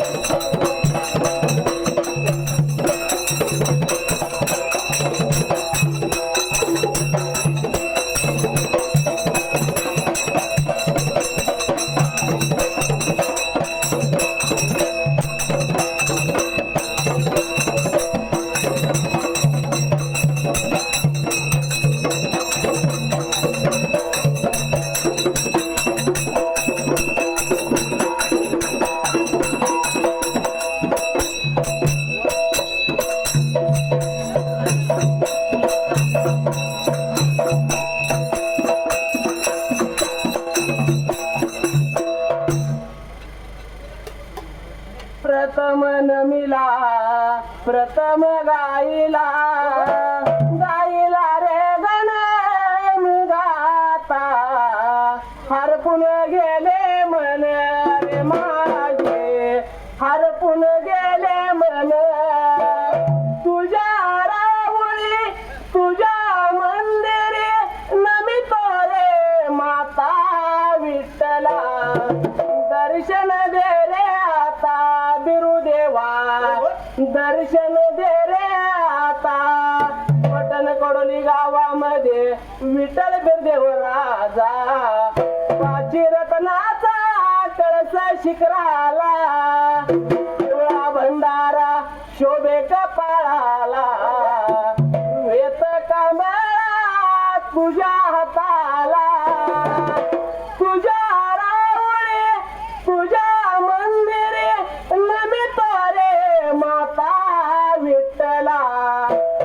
you हरपून गेले शिखराला पिवळा भंडारा शोभे कपाळाला वेत कमळा तुझ्या हाताला. तुझ्या रावळे तुझ्या मंदिरे नमितो रे माता विठ्ठला.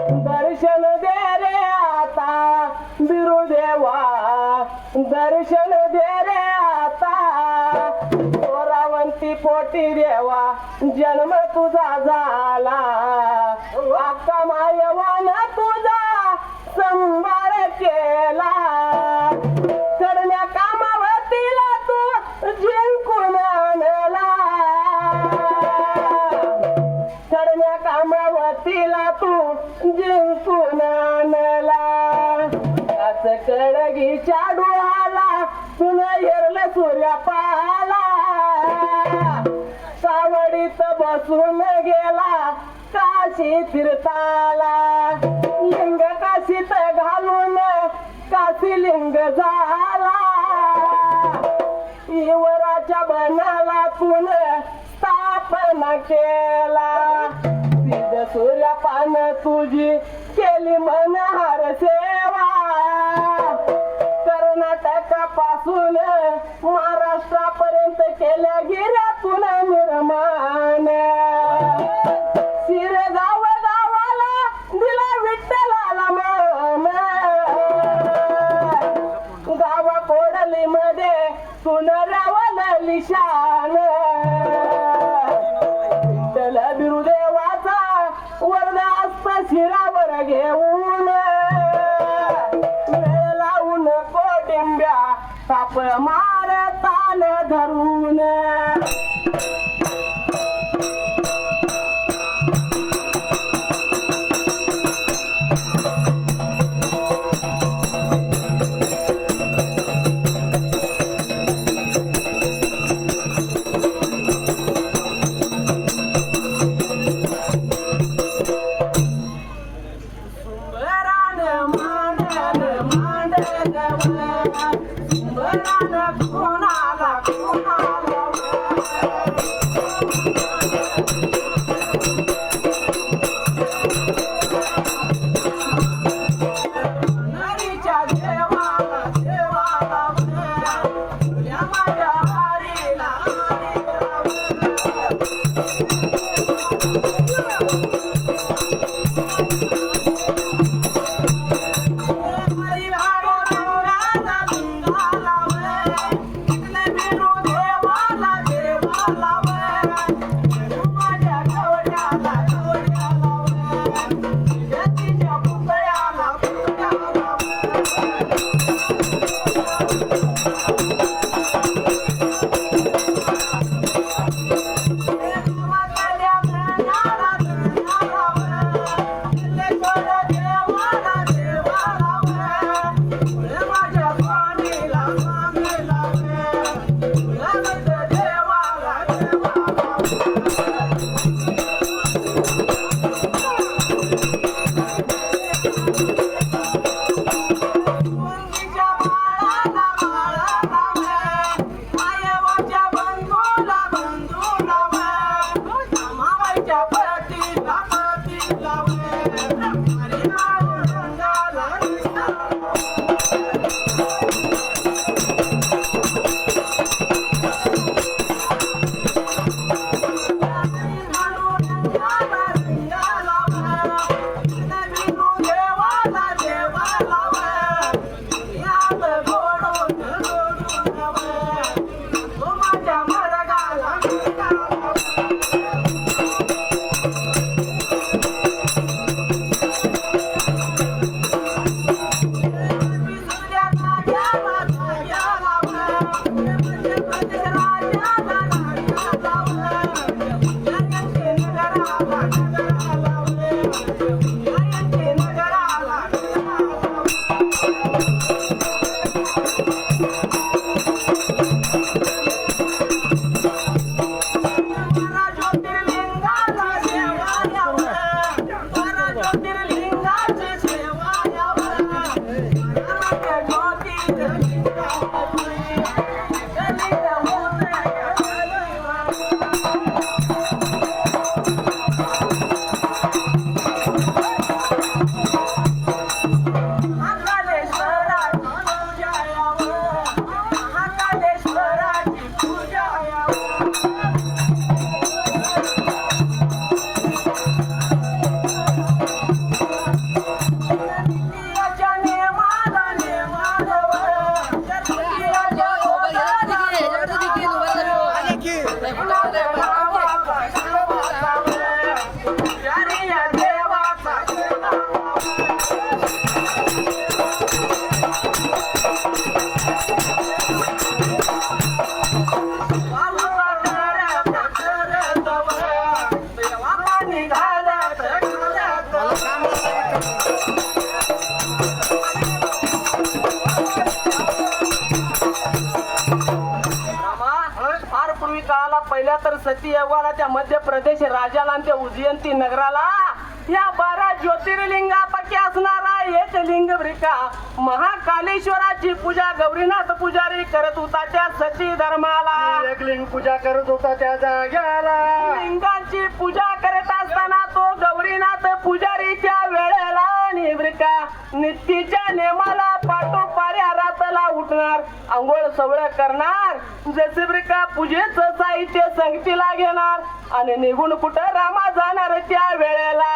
दर्शन दे रे आता बिरुदेवा. दर्शन दे रे पोरावंती देवा जन्म तुझा झाला. अक्का मायवान तुझा संभाळ केला. काशी फिरताला लिंग काशीत घालून काशी लिंग झाला. युवराच्या बनाला तुन स्थापना केला. सिद्ध सूर्या पान तुझी केली मनहार सेवा. कर्नाटकापासून महाराष्ट्रापर्यंत केल्या गिर देवाला Di dalam. तर सती यवनाच्या मध्य प्रदेश राज्याला आणि त्या उजयंती नगराला. या बारा ज्योतिर्लिंगापैकी असणारा एक लिंग ब्रिका महाकालेश्वराची पूजा गौरीनाथ पुजारी करत होता त्या सती धर्माला. एक लिंग पूजा करत होता त्या जाग्याला. लिंगाची पूजा करत असताना तो गौरीनाथ पुजारीच्या वेळेला निवृका नित्तीच्या नेमाला पाठोपाऱ्या रातला उठणार. आंघोळ सवळ करणार. जसब्रिका पूजेचं साहित्य संगतीला घेणार. आणि निघून कुठं रामा जाणार त्या वेळेला?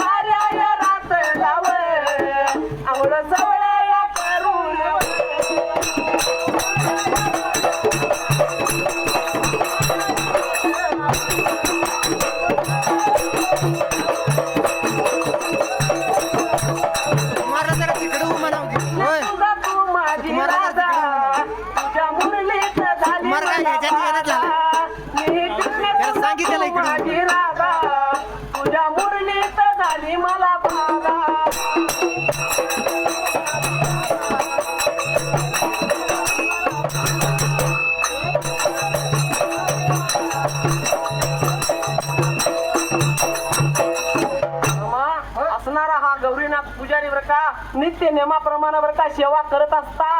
भार्या रात लाव आवड सवय का सेवा करत असता.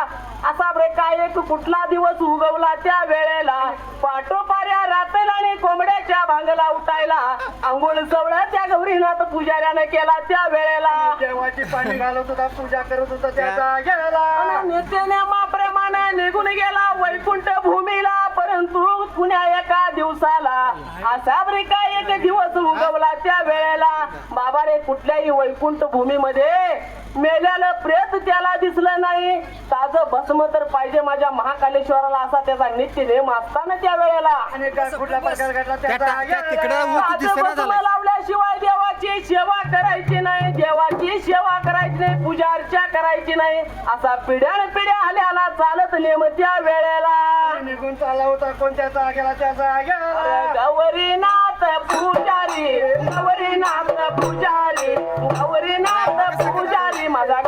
असा बरं का एक कुठला दिवस उगवला त्या वेळेला? पाठोपाऱ्या रातल आणि कोंबड्याच्या भांगला उठायला. आंघोळ सवळ त्या गौरीनाथ पुजाऱ्यानं केला त्या वेळेला. देवाची पाणी घालत होता पूजा करत होता त्या जागेला नित्यनेमाप्रमाणे निघून गेला वैकुंठ भूमीला. परंतु पुण्या एका दिवसाला असा बरे का एक दिवस उगवला त्या वेळेला. बाबा रे कुठल्याही वैकुंठ भूमीमध्ये मेल्याला प्रेत त्याला दिसलं नाही. ताज भस्म तर पाहिजे माझ्या महाकालेश्वराला असा त्याचा नित्य नेम असताना त्या वेळेला. लावल्याशिवाय देवाची सेवा करायची नाही. देवाची सेवा करायची नाही पूजा अर्चा करायची नाही. असा पिढ्यान पिढ्या आल्याला चालत नेम त्या वेळेला. निघून चालला होता कोणत्या जागेला? त्या जागेला. गौरीनाथ पुजारी गौरीनाथ पुजारी गौरीनाथ पुजारी. माझा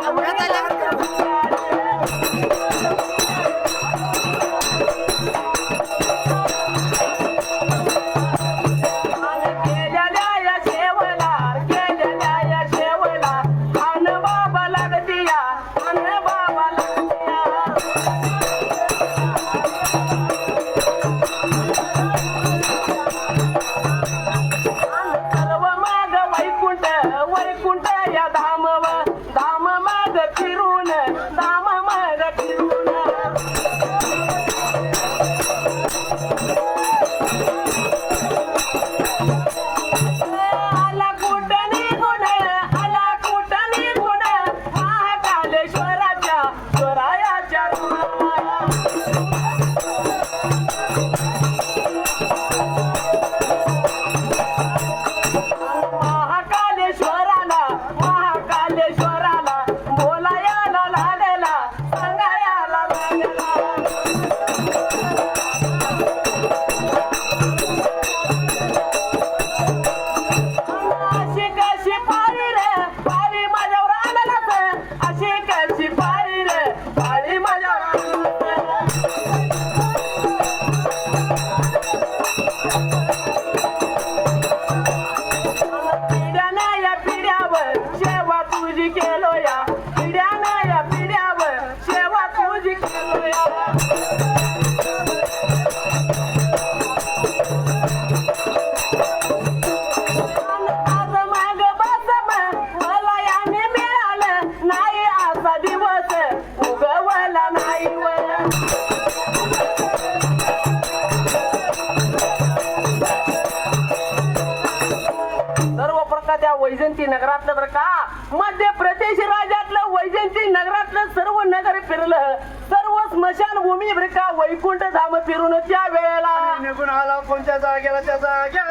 नगरातलं बरं का? मध्य प्रदेश राज्यातलं वैजयंती नगरातलं सर्व नगर फिरलं. सर्व स्मशान भूमी बरं का वैकुंठ धाम फिरून त्या वेळेला. निघून आला कोणत्या जागेला? त्या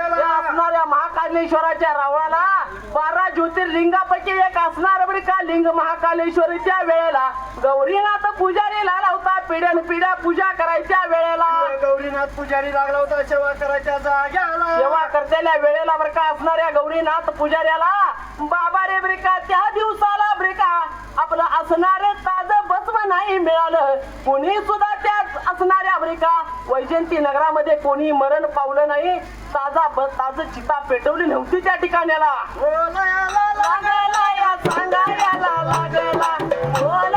त्या असणाऱ्या महाकालेश्वराच्या रावळाला बारा ज्योतिर्लिंगापैकी एक असणार बरं का लिंग महाकालेश्वरीच्या वेळेला. गौरीनाथ पुजारी लाला होता पिढ्यान पिढ्या पूजा करायच्या वेळेला. गौरीनाथ पुजारी लागला होता सेवा करायच्या जागेला सेवा करतेल्या वेळेला बरं का असणाऱ्या गौरीनाथ पुजाऱ्याला बाबा रे बरे का त्या दिवसाला बरे का आपलं असणार ताज बसव नाही मिळालं. कोणी सुद्धा त्याच असणाऱ्या बरे का वैजंती नगरामध्ये कोणी मरण पावलं नाही. ताजा बस ताज चिता पेटवली नव्हती त्या ठिकाण्याला. लागला या सांगायला लागला हो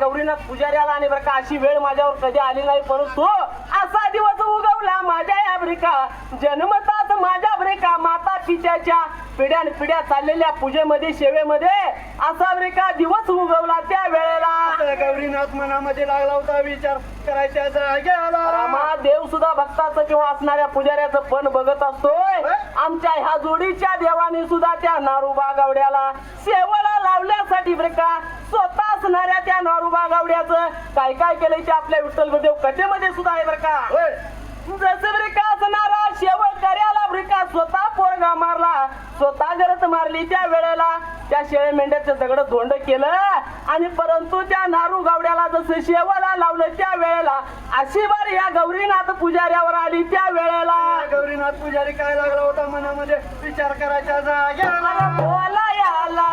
गौरीनाथ पुजाऱ्याला आणि बरं का अशी वेळ माझ्यावर कधी आली नाही परंतु असा दिवस उगवला माझ्या या ब्रिका. जन्मताच माझ्या ब्रिका माता पित्याच्या पिढ्यान पिढ्या चाललेल्या पूजेमध्ये सेवेमध्ये असा ब्रिका दिवस उगवला त्या वेळेला. गौरीनाथ मनामध्ये लागला होता विचार रामा देव सुद्धा भक्ताचं किंवा असणाऱ्या पुजाऱ्याचं पण बघत असतोय. आमच्या ह्या जोडीच्या देवाने सुद्धा त्या नारूबा गावड्याला सेवेला लावण्यासाठी बरं का स्वतः असणाऱ्या त्या नारूबा गावड्याचं काय काय केलंय ते आपल्या विठ्ठल देव कथेमध्ये सुद्धा आहे बरं का? जसं ब्रिका असणारा शेवट कार्याला ब्रिका स्वतः पोरगा मारला स्वतः गरज मारली त्या वेळेला त्या शेळे मेंढ्याचं दगड धोंड केलं आणि परंतु त्या नारू गावड्याला जसं शेवाला लावलं त्या वेळेला अशी बार या गौरीनाथ पुजाऱ्यावर आली त्या वेळेला. गौरीनाथ पुजारी काय लागला होता मनामध्ये? विचार करायच्या जागेला. बोला याला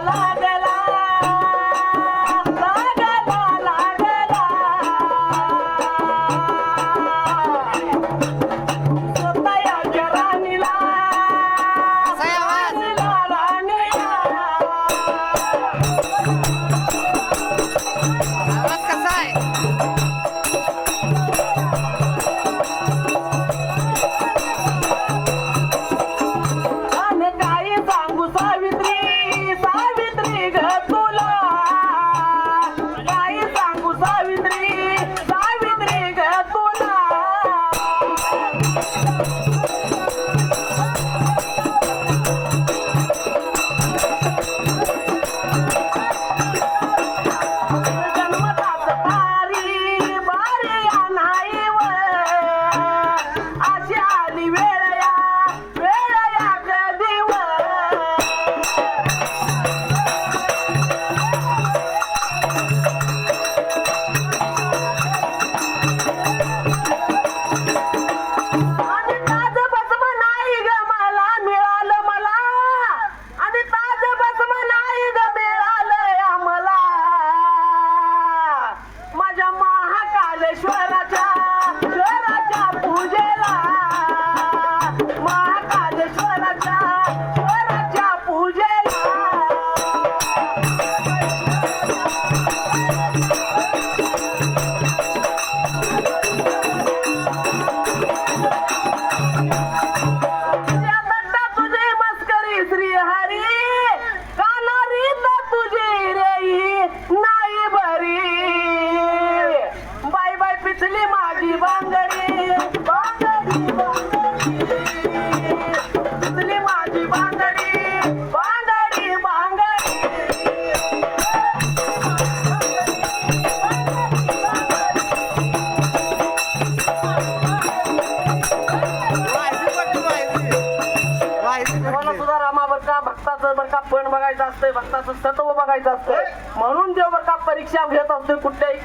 असतोय कुठल्याही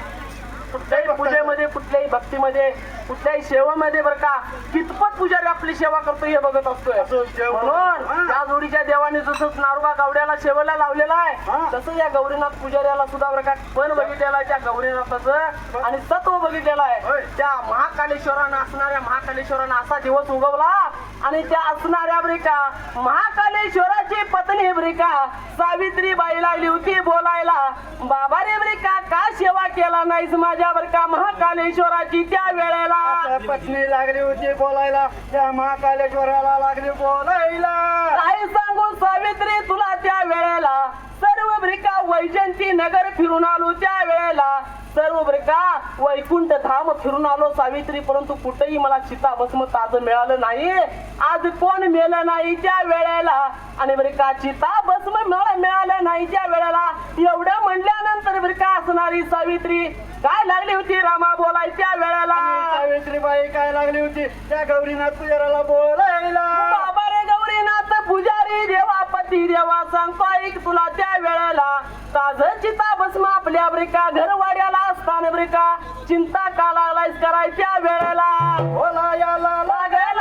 कुठल्याही पूजेमध्ये कुठल्याही भक्तीमध्ये कुठल्याही सेवेमध्ये बर का कितपत पुजारी आपली सेवा करतो हे बघत असतोय म्हणून. त्या जोडीच्या देवाने जसं नारोबा गावड्याला सेवेला लावलेला आहे. तसं या गौरीनाथ पुजाऱ्याला सुद्धा बरं का पण बघितलेला आहे त्या गौरीनाथाचं आणि तत्व बघितलेलं. आहे त्या महाकालेश्वरानं असणाऱ्या महाकालेश्वरानं असा दिवस उगवला आणि त्या असणाऱ्या ब्रिका महाकालेश्वराची पत्नी ब्रिका सावित्री बाई लागली होती बोलायला बाबा रे ब्रिका का सेवा केला नाहीस माझ्या ब्रिका महाकालेश्वराची त्या वेळेला? पत्नी लागली होती बोलायला त्या महाकालेश्वराला लागली बोलायला. काय सांगू सावित्री तुला त्या वेळेला सर्व ब्रिका वैजंती नगर फिरून आलो त्या वेळेला सर्व ब्रिका वैकुंठ धाम फिरून आलो सावित्री परंतु कुठेही मला सीता भस्म ताज मिळालं नाही. आज कोण मेलं नाही त्या वेळेला आणि ब्रिका चिता भस्म मला मिळालं नाही त्या वेळेला एवढं म्हणल्यानंतर ब्रिका असणारी सावित्री काय लागली होती रामा बोलाय त्या वेळेला सावित्रीबाई काय लागली होती? त्या गौरीनाथ पुजाराला बोलायला. बाबा रे गौरीनाथ पुजारी देवा पती देवा सांगतो ऐक तुला त्या वेळेला. ताज चिता भस्म आपल्या ब्रिका घरवाड्याला असताना ब्रिका. चिंता का लागलायस कराय त्या वेळेला बोलायला लागेला.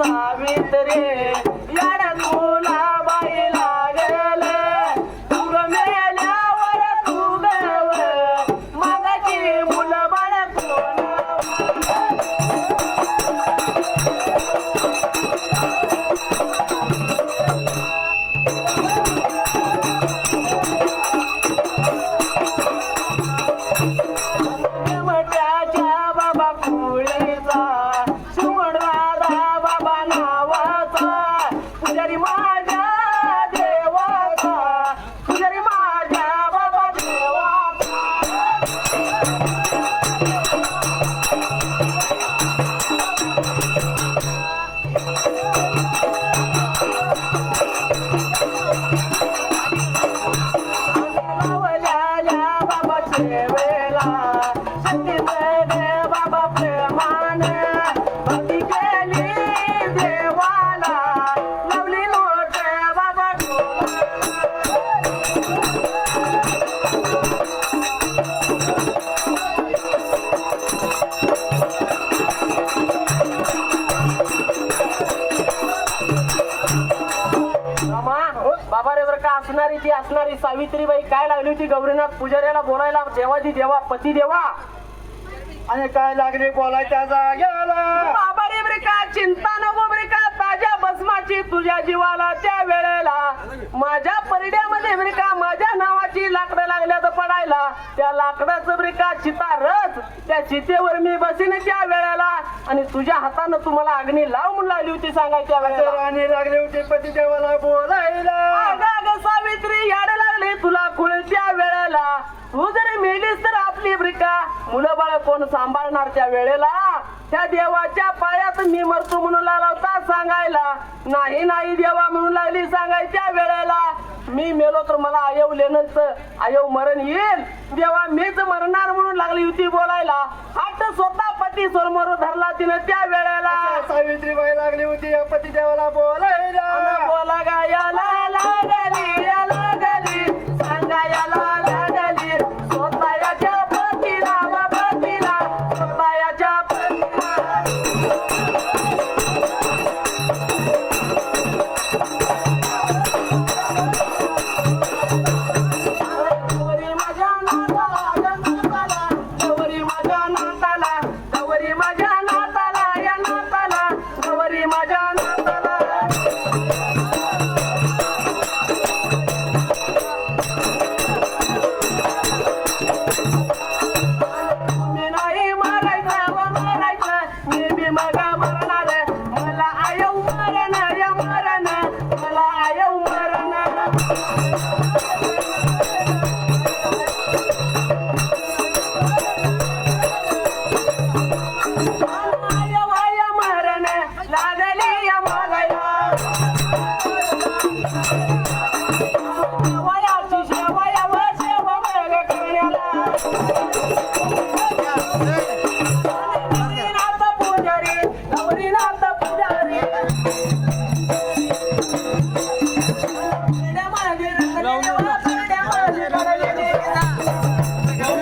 सावित्रे या सावित्रीबाई काय लागली होती? गौरीनाथ पुजाऱ्याला बोलायला देवाजी देवा पती देवा. आणि काय लागली बोलायच्या जाग्याला बाबा रे बरे का चिंता नको बरे का ताज्या भस्माची तुझ्या जीवाला त्या वेळेला. माझ्या परड्यामध्ये बरे का माझ्या नावाची लाकडं लागल्यात पडायला. त्या लाकडाचं बरे का चिता रच त्या चितेवर मी बसीन त्या वेळेला. आणि तुझ्या हातानं तुम्हाला अग्नी लाव म्हणून लागली होती सांगाय त्या वेळेला राणी लागली होती पती देवाला बोलायला. अगं अगं तू जरी मेलीस तर आपली ब्रिका मुलं बाळ कोण सांभाळणार त्या वेळेला? त्या देवाच्या पायात मी मरतो म्हणून लागला होता सांगायला. नाही नाही देवा म्हणून लागली सांगायच्या वेळेला. मी मेलो तर मला आयव लेणंच आयव मरण येईल. देवा मीच मरणार म्हणून लागली होती बोलायला. हात स्वतः पती समोर धरला तिनं त्या वेळेला. सावित्रीबाई लागली होती या पती देवाला बोलायला. बोला गायला लागली